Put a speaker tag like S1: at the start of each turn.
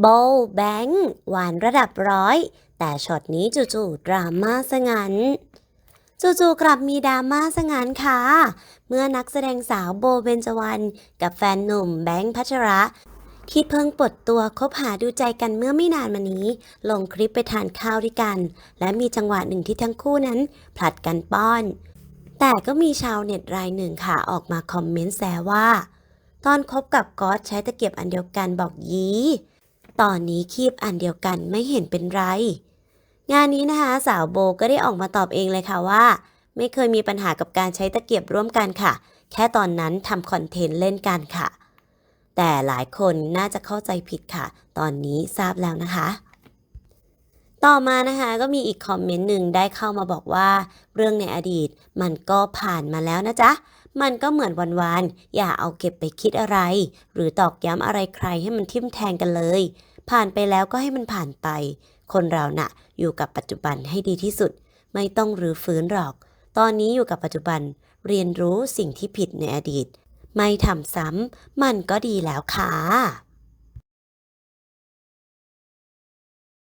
S1: โบแบงค์หวานระดับร้อย แต่ช็อตนี้จู่ๆดราม่าซะงั้นจู่ๆกลับมีดราม่าซะงั้นค่ะ เมื่อนักแสดงสาวโบเบนจวรรณกับแฟนหนุ่มแบงค์พัชระที่เพิ่งปลดตัวคบหาดูใจกันเมื่อไม่นานมานี้ ลงคลิปไปทานข้าวด้วยกัน และมีจังหวะหนึ่งที่ทั้งคู่นั้น ผลัดกันป้อน แต่ก็มีชาวเน็ตรายหนึ่งค่ะออกมาคอมเมนต์แซวว่า ตอนคบกับก๊อตใช้ตะเกียบอันเดียวกันบอกยี ตอนนี้คีบอันเดียวกันไม่เห็นเป็นไร งานนี้นะคะ สาวโบก็ได้ออกมาตอบเองเลยค่ะว่า ไม่เคยมีปัญหากับการใช้ตะเกียบร่วมกันค่ะ แค่ตอนนั้นทำคอนเทนต์เล่นกันค่ะ แต่หลายคนน่าจะเข้าใจผิดค่ะ ตอนนี้ทราบแล้วนะคะ ต่อมานะคะก็มีอีกคอมเมนต์หนึ่งได้เข้ามาบอกว่า เรื่องในอดีตมันก็ผ่านมาแล้วนะจ๊ะ มันก็เหมือนวันๆ อย่าเอาเก็บไปคิดอะไร หรือตอกย้ำอะไรใครให้มันทิ่มแทงกันเลย ผ่านไปแล้วก็ให้มันผ่านไป คนเราน่ะ อยู่กับปัจจุบันให้ดีที่สุด ไม่ต้องรื้อฟื้นหรอก ตอนนี้อยู่กับปัจจุบัน เรียนรู้สิ่งที่ผิดในอดีต ไม่ทำซ้ำมันก็ดีแล้วค่ะ